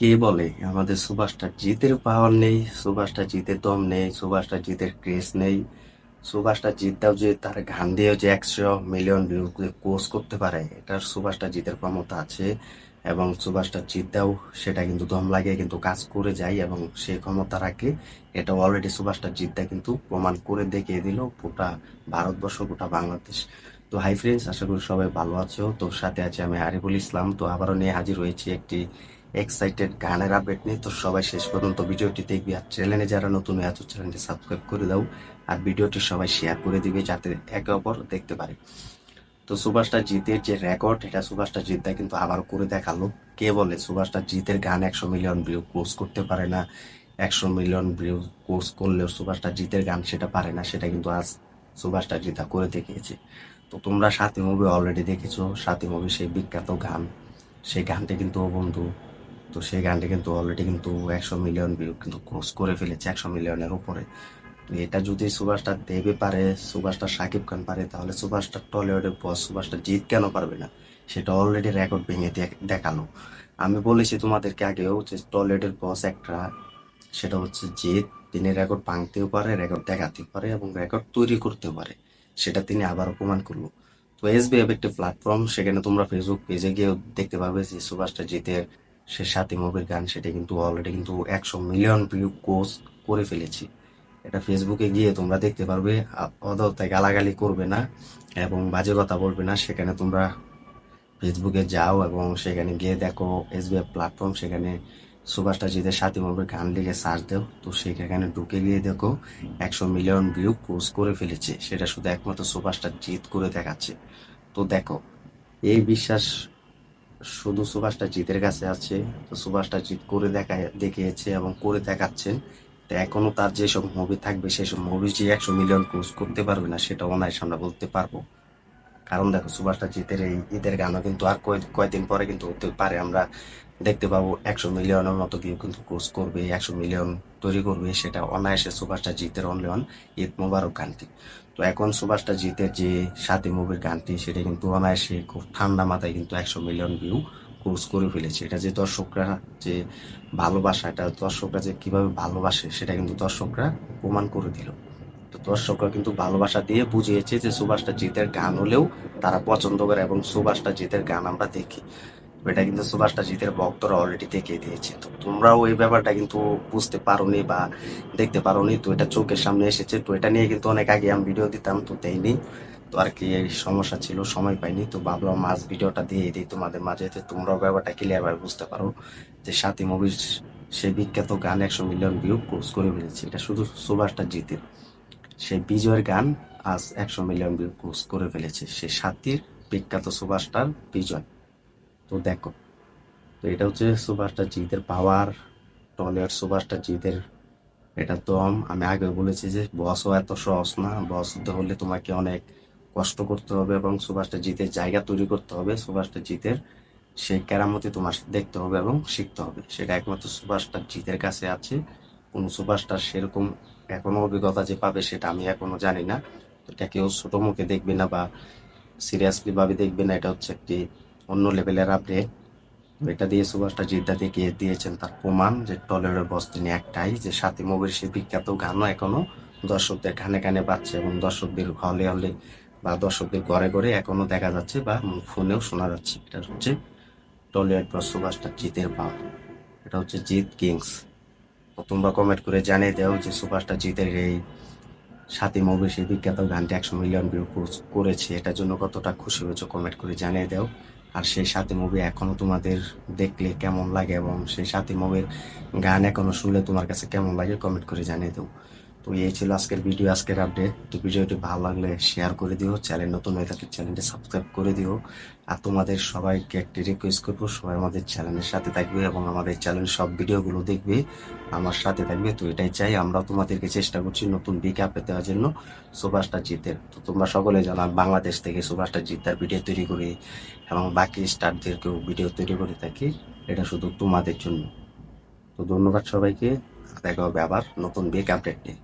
কে বলে? আমাদের সুভাষটা জিতের পাওয়ার নেই, সুভাষটা জিতের দম নেই, সুভাষটা জিতের ক্রেজ নেই। সুভাষটা জিতটাও যে তার গান দিয়েও যে একশো মিলিয়ন ভিউ কোর্স করতে পারে, এটার সুভাষটা জিতের ক্ষমতা আছে এবং সুভাষটা জিতটাও সেটা কিন্তু দম লাগে কিন্তু কাজ করে যায় এবং সে ক্ষমতা রাখে। এটা অলরেডি সুভাষটা জিতটা কিন্তু প্রমাণ করে দেখিয়ে দিল গোটা ভারতবর্ষ, গোটা বাংলাদেশ। তো হাই ফ্রেন্ডস আশা করি সবাই ভালো আছো। তোর সাথে আছে আমি আরিফুল ইসলাম। তো আবারও নিয়ে হাজির হয়েছি একটি এক্সাইটেড গানের আপডেট নিয়ে তো সবাই শেষ পর্যন্ত ভিডিওটি দেখবি আর চ্যানেলে যারা নতুন আছো চ্যানেলটি সাবস্ক্রাইব করে দাও আর ভিডিওটি সবাই শেয়ার করে দিবে যাতে একে অপর দেখতে পারে। তো সুভাষটা জিতের যে রেকর্ড এটা সুভাষটা জিতটা কিন্তু আবার করে দেখাল। কে বলে? সুভাষটা জিতের গান একশো মিলিয়ন ভিউ ক্লোজ করতে পারে না। একশো মিলিয়ন ভিউ কোর্স করলেও সুভাষটা জিতের গান সেটা পারে না, সেটা কিন্তু আজ সুভাষটা জিতা করে দেখিয়েছে। তো তোমরা সাথী মুভি অলরেডি দেখেছ, সাথী মুভি সেই বিখ্যাত গান। সেই গানটি কিন্তু বন্ধু তো সেই গানটি কিন্তু অলরেডি কিন্তু একশো মিলিয়ন ভিউ কিন্তু ক্রস করে ফেলেছে, একশো মিলিয়নের উপরে। তো এটা যদি সুভাষটা দেবে পারে সুভাষটা সাকিব খান পারে, তাহলে সুভাষটা টলিউডের বস সুভাষটা জিত কেন পারবে না? সেটা অলরেডি রেকর্ড ভেঙে দেখাল। আমি বলেছি তোমাদেরকে আগেও যে টলিউডের বস একটা, সেটা হচ্ছে জিত তিনি রেকর্ড ভাঙতেও পারে রেকর্ড দেখাতেও পারে এবং রেকর্ড তৈরি করতেও পারে। সেটা তিনি আবার প্রমাণ করল। তো এসবিএফ একটি প্ল্যাটফর্ম সেখানে তোমরা ফেসবুক পেজে গিয়ে দেখতে পারবে যে সুভাষটা জিতের সে সাথী মুভির গান, সেটা কিন্তু অলরেডি কিন্তু একশো মিলিয়ন ভিউ কোর্স করে ফেলেছি। এটা ফেসবুকে গিয়ে তোমরা দেখতে পারবে অযথায় গালাগালি করবে না এবং বাজে কথা বলবে না। সেখানে তোমরা ফেসবুকে যাও এবং সেখানে গিয়ে দেখো এসবিএফ প্ল্যাটফর্ম সেখানে সুভাষটা জিতের সাথী মুভির গান লিখে সার্চ দেও। তো সেখানে ঢুকে গিয়ে দেখো একশো মিলিয়ন ভিউ ক্রস করে ফেলেছে। সেটা শুধু একমাত্র সুভাষটা জিত করে দেখাচ্ছে। তো দেখো, এই বিশ্বাস শুধু সুভাষটা জিতের কাছে আছে, তো সুভাষটা জিত করে দেখা, দেখিয়েছে এবং করে দেখাচ্ছেন। তো এখনও তার যেসব মুভি থাকবে, সেসব মুভি যে একশো মিলিয়ন ক্রস করতে পারবে না, সেটা অনায়াসে আমরা বলতে পারব। কারণ দেখো, সুভাষটা জিতের এই ঈদের গানও কিন্তু আর কয় কয়েকদিন পরে কিন্তু হতে পারে। আমরা দেখতে পাবো একশো মিলিয়নের মতো কেউ কিন্তু ক্রস করবে, একশো মিলিয়ন তৈরি করবে, সেটা অনায়াসে সুভাষটা জিতের অনলি অন ঈদ মোবারক গানটি। তো এখন সুভাষটা জিতের যে সাথে মুভির গানটি, সেটা কিন্তু অনায়াসে খুব ঠান্ডা মাথায় কিন্তু একশো মিলিয়ন ভিউ ক্রস করে ফেলেছে। এটা যে দর্শকরা যে ভালোবাসা, এটা দর্শকরা যে কীভাবে ভালোবাসে, সেটা কিন্তু দর্শকরা প্রমাণ করে দিল। তো দর্শকরা কিন্তু ভালোবাসা দিয়ে বুঝিয়েছে যে সুভাষটা জিতের গান হলেও তারা পছন্দ করে এবং সুভাষটা জিতের গান আমরা দেখি। এটা কিন্তু সুভাষটা জিতের ভক্তরা অলরেডি দেখিয়ে দিয়েছে। তো তোমরাও এই ব্যাপারটা কিন্তু বুঝতে পারোনি বা দেখতে পারোনি, তো এটা চোখের সামনে এসেছে। তো এটা নিয়ে কিন্তু অনেক আগে আমি ভিডিও দিতাম, তো দেইনি। তো আর কি এই সমস্যা ছিল, সময় পাইনি। তো ভাবলাম মাছ ভিডিওটা দিয়ে দিই তোমাদের মাঝে তোমরাও ব্যাপারটা ক্লিয়ার ভাবে বুঝতে পারো যে সাথী মুভির সেই বিখ্যাত গান একশো মিলিয়ন ভিউ কোর্স করে ফেলেছে। এটা শুধু সুভাষটা জিতের। সেই বিজয়ের গান আজ একশো মিলিয়ন ভিউ ক্রস করে ফেলেছে। সে সাথীর বিখ্যাত সুভাষটার বিজয়। তো দেখো, তো এটা হচ্ছে সুভাষটা জিতের পাওয়ার টলিউড সুভাষটা জিতের এটা দম। আমি আগে বলেছি যে বসও এত সহজ না। বস হলে তোমাকে অনেক কষ্ট করতে হবে এবং সুভাষটা জিতের জায়গা তৈরি করতে হবে। সুভাষটা জিতের সেই কেরামতি তোমার দেখতে হবে এবং শিখতে হবে। সেটা একমাত্র সুভাষটা জিতের কাছে আছে। কোন সুভাষটার সেরকম এখনও অভিজ্ঞতা যে পাবে সেটা আমি এখনও জানি না। এটা কেউ ছোট মুখে দেখবে না বা সিরিয়াসলি ভাবে দেখবে না। এটা হচ্ছে একটি অন্য লেভেলের আপডেট এটা দিয়ে সুভাষটা জিদ্দা দেখিয়ে দিয়েছেন, তার প্রমাণ যে টলিউডের বস তিনি একটাই, যে সাথী মুভির সে বিখ্যাত গানও এখনও দর্শকদের গানে গানে পাচ্ছে এবং দর্শকদের হলে হলে বা দর্শকদের ঘরে ঘরে এখনও দেখা যাচ্ছে বা ফোনেও শোনা যাচ্ছে। এটা হচ্ছে টলিউড বস সুভাষটা জিতের পাওয়া এটা হচ্ছে জিত কিংস। তোমরা কমেন্ট করে জানিয়ে দাও যে সুভাষটা জিতের এই সাথে মুভি সেই বিখ্যাত গানটি একশো মিলিয়ন ভিউ করেছে। এটার জন্য কতটা খুশি হয়েছে কমেন্ট করে জানিয়ে দাও। আর সেই সাথে মুভি এখনও তোমাদের দেখলে কেমন লাগে এবং সেই সাথে মুভির গান এখনও শুনলে তোমার কাছে কেমন লাগে কমেন্ট করে জানিয়ে দাও। তো এই ছিল আজকের ভিডিও, আজকের আপডেট তো ভিডিওটি ভালো লাগলে শেয়ার করে দিও চ্যানেল নতুন হয়ে থাকলে চ্যানেলটি সাবস্ক্রাইব করে দিও। আর তোমাদের সবাইকে একটি রিকোয়েস্ট করব, সবাই আমাদের চ্যানেলের সাথে থাকবে এবং আমাদের চ্যানেল সব ভিডিওগুলো দেখবে, আমার সাথে থাকবে। তো এটাই চাই, আমরা তোমাদেরকে চেষ্টা করছি নতুন বিজ্ঞাপন দেওয়ার জন্য সুভাষটা জিতের। তো তোমরা সকলে জানো বাংলাদেশ থেকে সুভাষটা জিতার ভিডিও তৈরি করি এবং বাকি স্টারদেরকেও ভিডিও তৈরি করে থাকি। এটা শুধু তোমাদের জন্য। তো ধন্যবাদ সবাইকে, দেখা হবে আবার নতুন বিগ আপডেট নিয়ে।